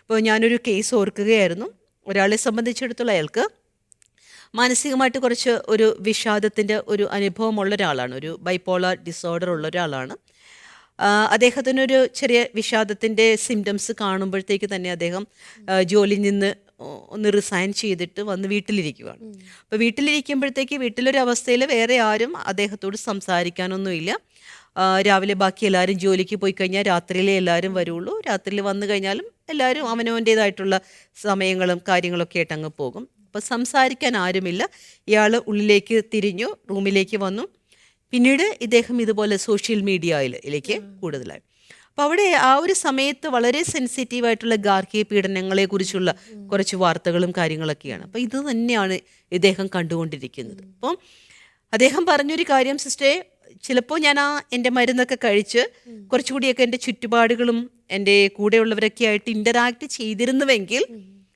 ഇപ്പോൾ ഞാനൊരു കേസ് ഓർക്കുകയായിരുന്നു. ഒരാളെ സംബന്ധിച്ചിടത്തോളം അയാൾക്ക് മാനസികമായിട്ട് കുറച്ച് ഒരു വിഷാദത്തിന്റെ ഒരു അനുഭവമുള്ള ഒരാളാണ്. ഒരു ബൈപ്പോളാർ ഡിസോർഡർ ഉള്ള ഒരാളാണ്. അദ്ദേഹത്തിനൊരു ചെറിയ വിഷാദത്തിന്റെ സിംറ്റംസ് കാണുമ്പോഴത്തേക്ക് തന്നെ അദ്ദേഹം ജോലി ജോലിയിൽ നിന്ന് ഒന്ന് റിസൈൻ ചെയ്തിട്ട് വന്ന് വീട്ടിലിരിക്കുകയാണ് അപ്പോൾ വീട്ടിലിരിക്കുമ്പോഴത്തേക്ക് വീട്ടിലൊരു അവസ്ഥയിൽ വേറെ ആരും അദ്ദേഹത്തോട് സംസാരിക്കാനൊന്നുമില്ല. രാവിലെ ബാക്കി എല്ലാവരും ജോലിക്ക് പോയി കഴിഞ്ഞാൽ രാത്രിയിലെ എല്ലാവരും വരുള്ളൂ. രാത്രിയിൽ വന്നു കഴിഞ്ഞാലും എല്ലാവരും അവനവന്റേതായിട്ടുള്ള സമയങ്ങളും കാര്യങ്ങളൊക്കെ ആയിട്ട് അങ്ങ് പോകും. അപ്പോൾ സംസാരിക്കാൻ ആരുമില്ല. ഇയാൾ ഉള്ളിലേക്ക് തിരിഞ്ഞു റൂമിലേക്ക് വന്നു. പിന്നീട് ഇദ്ദേഹം ഇതുപോലെ സോഷ്യൽ മീഡിയയിലേക്ക് കൂടുതലായി. അപ്പോൾ അവിടെ ആ ഒരു സമയത്ത് വളരെ സെൻസിറ്റീവ് ആയിട്ടുള്ള ഗാർഹിക പീഡനങ്ങളെക്കുറിച്ചുള്ള കുറച്ച് വാർത്തകളും കാര്യങ്ങളൊക്കെയാണ്. അപ്പോൾ ഇത് തന്നെയാണ് ഇദ്ദേഹം കണ്ടുകൊണ്ടിരിക്കുന്നത്. അപ്പം അദ്ദേഹം പറഞ്ഞൊരു കാര്യം സിസ്റ്റേ ചിലപ്പോൾ ഞാൻ ആ എന്റെ മരുന്നൊക്കെ കഴിച്ച് കുറച്ചുകൂടിയൊക്കെ എന്റെ ചുറ്റുപാടുകളും എന്റെ കൂടെയുള്ളവരൊക്കെ ആയിട്ട് ഇന്ററാക്ട് ചെയ്തിരുന്നുവെങ്കിൽ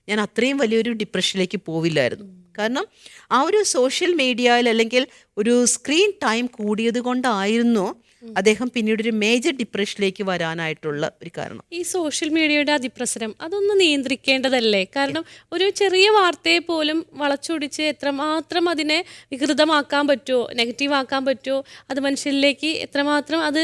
ഞാൻ അത്രയും വലിയൊരു ഡിപ്രഷനിലേക്ക് പോവില്ലായിരുന്നു. കാരണം ആ ഒരു സോഷ്യൽ മീഡിയയിൽ അല്ലെങ്കിൽ ഒരു സ്ക്രീൻ ടൈം കൂടിയത് കൊണ്ടായിരുന്നു അദ്ദേഹം പിന്നീട് ഒരു മേജർ ഡിപ്രഷനിലേക്ക് വരാനായിട്ടുള്ള ഒരു കാരണം. ഈ സോഷ്യൽ മീഡിയയുടെ അതിപ്രസരം അതൊന്ന് നിയന്ത്രിക്കേണ്ടതല്ലേ? കാരണം ഒരു ചെറിയ വാർത്തയെ പോലും വളച്ചൊടിച്ച് എത്രമാത്രം അതിനെ വികൃതമാക്കാൻ പറ്റുമോ നെഗറ്റീവ് ആക്കാൻ പറ്റുമോ അത് മനുഷ്യരിലേക്ക് എത്രമാത്രം അത്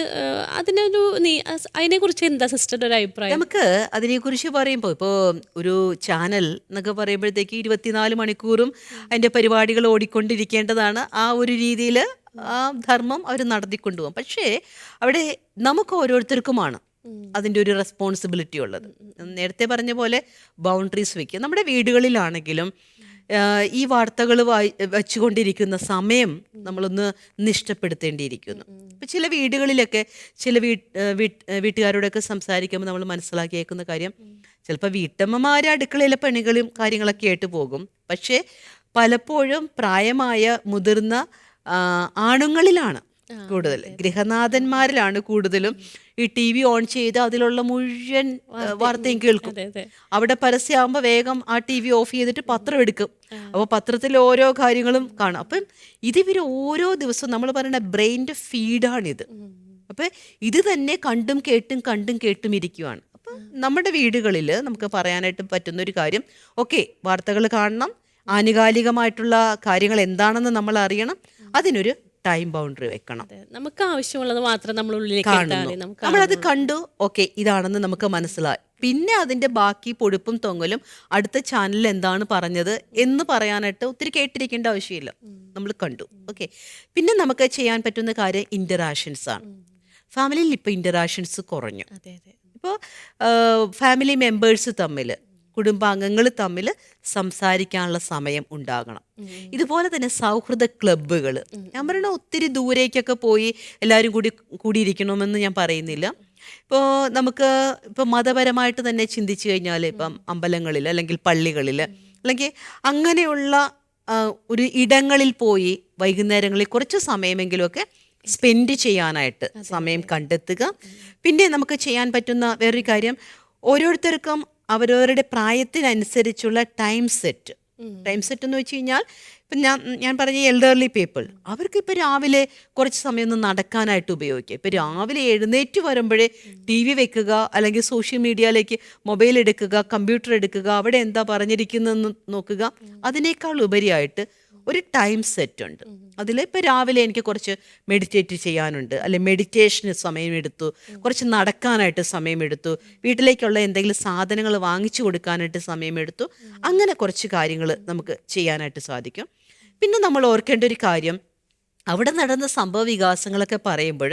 അതിനൊരു നീ അതിനെക്കുറിച്ച് എന്താ സിസ്റ്ററുടെ ഒരു അഭിപ്രായം? നമുക്ക് അതിനെക്കുറിച്ച് പറയുമ്പോൾ ഇപ്പോൾ ഒരു ചാനൽ എന്നൊക്കെ പറയുമ്പോഴത്തേക്ക് ഇരുപത്തിനാല് മണിക്കൂറും അതിന്റെ പരിപാടികൾ ഓടിക്കൊണ്ടിരിക്കേണ്ടതാണ് ആ ഒരു രീതിയിൽ ആ ധർമ്മം അവർ നടത്തിക്കൊണ്ടുപോകും. പക്ഷേ അവിടെ നമുക്ക് ഓരോരുത്തർക്കുമാണ് അതിന്റെ ഒരു റെസ്പോൺസിബിലിറ്റി ഉള്ളത്. നേരത്തെ പറഞ്ഞ പോലെ ബൗണ്ടറീസ് വെക്കുക. നമ്മുടെ വീടുകളിലാണെങ്കിലും ഈ വാർത്തകൾ വായി വച്ചുകൊണ്ടിരിക്കുന്ന സമയം നമ്മളൊന്ന് നിഷ്ടപ്പെടുത്തേണ്ടിയിരിക്കുന്നു ഇപ്പം ചില വീടുകളിലൊക്കെ ചില വീട്ടുകാരോടൊക്കെ സംസാരിക്കുമ്പോൾ നമ്മൾ മനസ്സിലാക്കിയേക്കുന്ന കാര്യം ചിലപ്പോൾ വീട്ടമ്മമാർ അടുക്കളയിലെ പണികളും കാര്യങ്ങളൊക്കെ ആയിട്ട് പോകും. പക്ഷേ പലപ്പോഴും പ്രായമായ മുതിർന്ന ആണുങ്ങളിലാണ് കൂടുതൽ. ഗൃഹനാഥന്മാരിലാണ് കൂടുതലും ഈ ടി വി ഓൺ ചെയ്ത് അതിലുള്ള മുഴുവൻ വാർത്തയും കേൾക്കും. അവിടെ പരസ്യമാകുമ്പോൾ വേഗം ആ ടി വി ഓഫ് ചെയ്തിട്ട് പത്രം എടുക്കും. അപ്പോൾ പത്രത്തിൽ ഓരോ കാര്യങ്ങളും കാണും. അപ്പം ഇത് ഇവർ ഓരോ ദിവസവും നമ്മൾ പറയുന്ന ബ്രെയിന്റെ ഫീഡാണിത്. അപ്പം ഇത് തന്നെ കണ്ടും കേട്ടും കണ്ടും കേട്ടും ഇരിക്കുവാണ്. അപ്പം നമ്മുടെ വീടുകളിൽ നമുക്ക് പറയാനായിട്ട് പറ്റുന്ന ഒരു കാര്യം ഓക്കെ വാർത്തകൾ കാണണം. ആനുകാലികമായിട്ടുള്ള കാര്യങ്ങൾ എന്താണെന്ന് നമ്മൾ അറിയണം. അതിനൊരു ടൈം ബൗണ്ടറി വെക്കണം. അതെ. നമുക്ക് ആവശ്യമുള്ളത് മാത്രം നമ്മൾ ഉള്ളിലേക്ക് നമ്മളത് കണ്ടു ഓക്കെ ഇതാണെന്ന് നമുക്ക് മനസ്സിലായി. പിന്നെ അതിന്റെ ബാക്കി പൊടിപ്പും തൊങ്ങലും അടുത്ത ചാനലിൽ എന്താണ് പറഞ്ഞത് എന്ന് പറയാനായിട്ട് ഒത്തിരി കേട്ടിരിക്കേണ്ട ആവശ്യമില്ല. നമ്മൾ കണ്ടു ഓക്കെ പിന്നെ നമുക്ക് ചെയ്യാൻ പറ്റുന്ന കാര്യം ഇന്ററാക്ഷൻസ് ആണ്. ഫാമിലിയിൽ ഇപ്പൊ ഇന്ററാക്ഷൻസ് കുറഞ്ഞു. അതെ അതെ. ഇപ്പോൾ ഫാമിലി മെമ്പേഴ്സ് തമ്മിൽ കുടുംബാംഗങ്ങൾ തമ്മിൽ സംസാരിക്കാനുള്ള സമയം ഉണ്ടാകണം. ഇതുപോലെ തന്നെ സൗഹൃദ ക്ലബ്ബുകൾ ഞാൻ പറയണ ഒത്തിരി ദൂരേക്കൊക്കെ പോയി എല്ലാവരും കൂടി കൂടിയിരിക്കണമെന്ന് ഞാൻ പറയുന്നില്ല. ഇപ്പോൾ നമുക്ക് ഇപ്പോൾ മതപരമായിട്ട് തന്നെ ചിന്തിച്ചു കഴിഞ്ഞാൽ ഇപ്പം അമ്പലങ്ങളിൽ അല്ലെങ്കിൽ പള്ളികളിൽ അല്ലെങ്കിൽ അങ്ങനെയുള്ള ഒരു ഇടങ്ങളിൽ പോയി വൈകുന്നേരങ്ങളിൽ കുറച്ച് സമയമെങ്കിലുമൊക്കെ സ്പെൻഡ് ചെയ്യാനായിട്ട് സമയം കണ്ടെത്തുക. പിന്നെ നമുക്ക് ചെയ്യാൻ പറ്റുന്ന വേറൊരു കാര്യം ഓരോരുത്തർക്കും അവരവരുടെ പ്രായത്തിനനുസരിച്ചുള്ള ടൈം സെറ്റ് ടൈം സെറ്റ് എന്ന് വെച്ച് കഴിഞ്ഞാൽ ഇപ്പം ഞാൻ ഞാൻ പറഞ്ഞ എൽഡർലി പീപ്പിൾ അവർക്ക് ഇപ്പോൾ രാവിലെ കുറച്ച് സമയം ഒന്ന് നടക്കാനായിട്ട് ഉപയോഗിക്കുക ഇപ്പോൾ രാവിലെ എഴുന്നേറ്റ് വരുമ്പോഴേ ടി വി വെക്കുക അല്ലെങ്കിൽ സോഷ്യൽ മീഡിയയിലേക്ക് മൊബൈൽ എടുക്കുക കമ്പ്യൂട്ടർ എടുക്കുക അവിടെ എന്താ പറഞ്ഞിരിക്കുന്നതെന്ന് നോക്കുക. അതിനേക്കാൾ ഉപരിയായിട്ട് ഒരു ടൈം സെറ്റ് ഉണ്ട്. അതിൽ ഇപ്പോൾ രാവിലെ എനിക്ക് കുറച്ച് മെഡിറ്റേറ്റ് ചെയ്യാനുണ്ട്. അല്ലെ മെഡിറ്റേഷന് സമയമെടുത്തു. കുറച്ച് നടക്കാനായിട്ട് സമയമെടുത്തു. വീട്ടിലേക്കുള്ള എന്തെങ്കിലും സാധനങ്ങൾ വാങ്ങിച്ചു കൊടുക്കാനായിട്ട് സമയമെടുത്തു. അങ്ങനെ കുറച്ച് കാര്യങ്ങൾ നമുക്ക് ചെയ്യാനായിട്ട് സാധിക്കും. പിന്നെ നമ്മൾ ഓർക്കേണ്ട ഒരു കാര്യം. അവിടെ നടന്ന സംഭവ വികാസങ്ങളൊക്കെ പറയുമ്പോൾ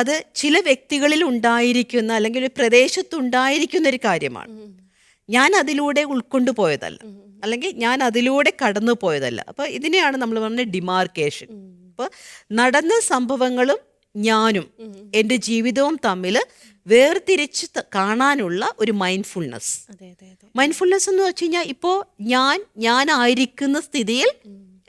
അത് ചില വ്യക്തികളിൽ ഉണ്ടായിരിക്കുന്ന അല്ലെങ്കിൽ ഒരു പ്രദേശത്തുണ്ടായിരിക്കുന്ന ഒരു കാര്യമാണ്. ഞാൻ അതിലൂടെ ഉൾക്കൊണ്ടു പോയതല്ല അല്ലെങ്കിൽ ഞാൻ അതിലൂടെ കടന്നു പോയതല്ല അപ്പോൾ ഇതിനെയാണ് നമ്മൾ പറഞ്ഞ ഡിമാർക്കേഷൻ. അപ്പോൾ നടന്ന സംഭവങ്ങളും ഞാനും എന്റെ ജീവിതവും തമ്മിൽ വേർതിരിച്ച് കാണാനുള്ള ഒരു മൈൻഡ്ഫുൾനെസ് മൈൻഡ്ഫുൾനെസ് എന്ന് വെച്ച് കഴിഞ്ഞാൽ ഇപ്പോൾ ഞാൻ ഞാനായിരിക്കുന്ന സ്ഥിതിയിൽ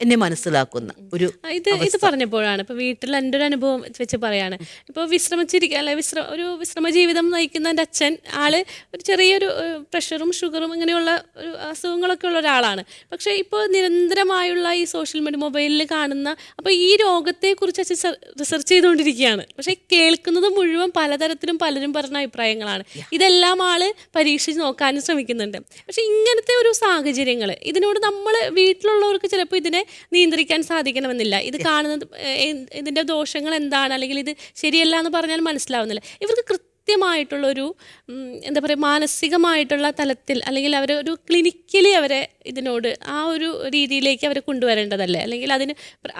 എന്നെ മനസ്സിലാക്കുന്ന ഒരു ഇത് ഇത് പറഞ്ഞപ്പോഴാണ്. ഇപ്പൊ വീട്ടിൽ എന്റെ ഒരു അനുഭവം വെച്ച് പറയാണ്. ഇപ്പൊ വിശ്രമിച്ചിരിക്കുക അല്ലെ വിശ്ര ഒരു വിശ്രമ ജീവിതം നയിക്കുന്ന എന്റെ അച്ഛൻ ആൾ ഒരു ചെറിയൊരു പ്രഷറും ഷുഗറും ഇങ്ങനെയുള്ള ഒരു അസുഖങ്ങളൊക്കെ ഉള്ള ഒരാളാണ്. പക്ഷെ ഇപ്പോൾ നിരന്തരമായുള്ള ഈ സോഷ്യൽ മീഡിയ മൊബൈലിൽ കാണുന്ന അപ്പോൾ ഈ രോഗത്തെക്കുറിച്ച് അച്ഛൻ റിസർച്ച് ചെയ്തുകൊണ്ടിരിക്കുകയാണ്. പക്ഷെ കേൾക്കുന്നത് മുഴുവൻ പലതരത്തിലും പലരും പറഞ്ഞ അഭിപ്രായങ്ങളാണ്. ഇതെല്ലാം ആൾ പരീക്ഷിച്ച് നോക്കാനും ശ്രമിക്കുന്നുണ്ട്. പക്ഷെ ഇങ്ങനത്തെ ഒരു സാഹചര്യങ്ങൾ ഇതിനോട് നമ്മൾ വീട്ടിലുള്ളവർക്ക് ചിലപ്പോൾ ഇതിനെ നിയന്ത്രിക്കാൻ സാധിക്കണമെന്നില്ല. ഇത് കാണുന്നത് ഇതിന്റെ ഇതിന്റെ ദോഷങ്ങൾ എന്താണ്? അല്ലെങ്കിൽ ഇത് ശരിയല്ല എന്ന് പറഞ്ഞാൽ മനസ്സിലാവുന്നില്ല. ഇവർക്ക് കൃത്യമായിട്ടുള്ളൊരു എന്താ പറയുക മാനസികമായിട്ടുള്ള തലത്തിൽ അല്ലെങ്കിൽ അവർ ഒരു ക്ലിനിക്കലി അവരെ ഇതിനോട് ആ ഒരു രീതിയിലേക്ക് അവരെ കൊണ്ടുവരേണ്ടതല്ലേ? അല്ലെങ്കിൽ അതിന്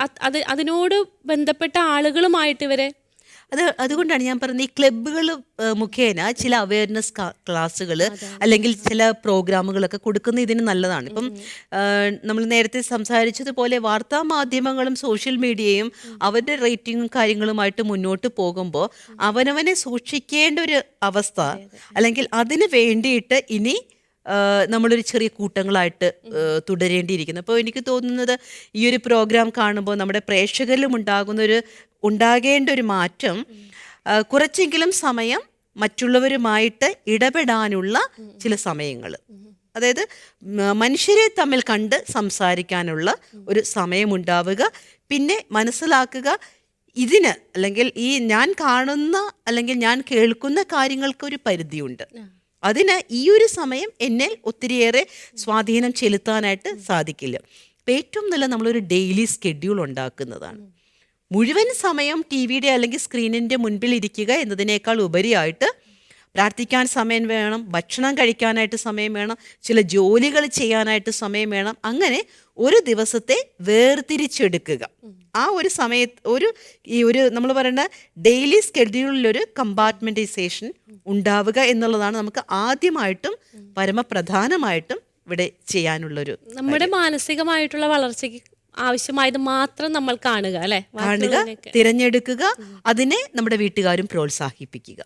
അത് അത് അതിനോട് ബന്ധപ്പെട്ട ആളുകളുമായിട്ട് ഇവരെ അത് അതുകൊണ്ടാണ് ഞാൻ പറഞ്ഞത് ഈ ക്ലബ്ബുകൾ മുഖേന ചില അവയർനെസ് ക്ലാസ്സുകൾ അല്ലെങ്കിൽ ചില പ്രോഗ്രാമുകളൊക്കെ കൊടുക്കുന്ന ഇതിന് നല്ലതാണ്. ഇപ്പം നമ്മൾ നേരത്തെ സംസാരിച്ചതുപോലെ വാർത്താ മാധ്യമങ്ങളും സോഷ്യൽ മീഡിയയും അവരുടെ റേറ്റിംഗും കാര്യങ്ങളുമായിട്ട് മുന്നോട്ട് പോകുമ്പോൾ അവനവനെ സൂക്ഷിക്കേണ്ട ഒരു അവസ്ഥ അല്ലെങ്കിൽ അതിന് വേണ്ടിയിട്ട് ഇനി നമ്മളൊരു ചെറിയ കൂട്ടങ്ങളായിട്ട് തുടരേണ്ടിയിരിക്കുന്നു. അപ്പോൾ എനിക്ക് തോന്നുന്നത് ഈ ഒരു പ്രോഗ്രാം കാണുമ്പോൾ നമ്മുടെ പ്രേക്ഷകരിലും ഉണ്ടാകുന്ന ഒരു ഉണ്ടാകേണ്ട ഒരു മാറ്റം കുറച്ചെങ്കിലും സമയം മറ്റുള്ളവരുമായിട്ട് ഇടപെടാനുള്ള ചില സമയങ്ങൾ. അതായത് മനുഷ്യരെ തമ്മിൽ കണ്ട് സംസാരിക്കാനുള്ള ഒരു സമയമുണ്ടാവുക പിന്നെ മനസ്സിലാക്കുക ഇതിന് അല്ലെങ്കിൽ ഈ ഞാൻ കാണുന്ന അല്ലെങ്കിൽ ഞാൻ കേൾക്കുന്ന കാര്യങ്ങൾക്ക് ഒരു പരിധിയുണ്ട് അതിന് ഈ ഒരു സമയം എന്നെ ഒത്തിരിയേറെ സ്വാധീനം ചെലുത്താനായിട്ട് സാധിക്കില്ല. അപ്പം ഏറ്റവും നല്ല നമ്മളൊരു ഡെയിലി സ്കെഡ്യൂൾ ഉണ്ടാക്കുന്നതാണ്. മുഴുവൻ സമയം ടി വിയുടെ അല്ലെങ്കിൽ സ്ക്രീനിന്റെ മുൻപിൽ ഇരിക്കുക എന്നതിനേക്കാൾ ഉപരിയായിട്ട് പ്രാർത്ഥിക്കാൻ സമയം വേണം ഭക്ഷണം കഴിക്കാനായിട്ട് സമയം വേണം ചില ജോലികൾ ചെയ്യാനായിട്ട് സമയം വേണം. അങ്ങനെ ഒരു ദിവസത്തെ വേർതിരിച്ചെടുക്കുക. ആ ഒരു സമയ ഒരു ഈ ഒരു നമ്മൾ പറയുന്ന ഡെയിലി സ്കെഡ്യൂളിലൊരു കമ്പാർട്ട്മെന്റൈസേഷൻ ഉണ്ടാവുക എന്നുള്ളതാണ് നമുക്ക് ആദ്യമായിട്ടും പരമപ്രധാനമായിട്ടും ഇവിടെ ചെയ്യാനുള്ളൊരു നമ്മുടെ മാനസികമായിട്ടുള്ള വളർച്ചയ്ക്ക് ആവശ്യമായത് മാത്രം നമ്മൾ കാണുക അല്ലെ? കാണുക തിരഞ്ഞെടുക്കുക അതിനെ നമ്മുടെ വീട്ടുകാരും പ്രോത്സാഹിപ്പിക്കുക.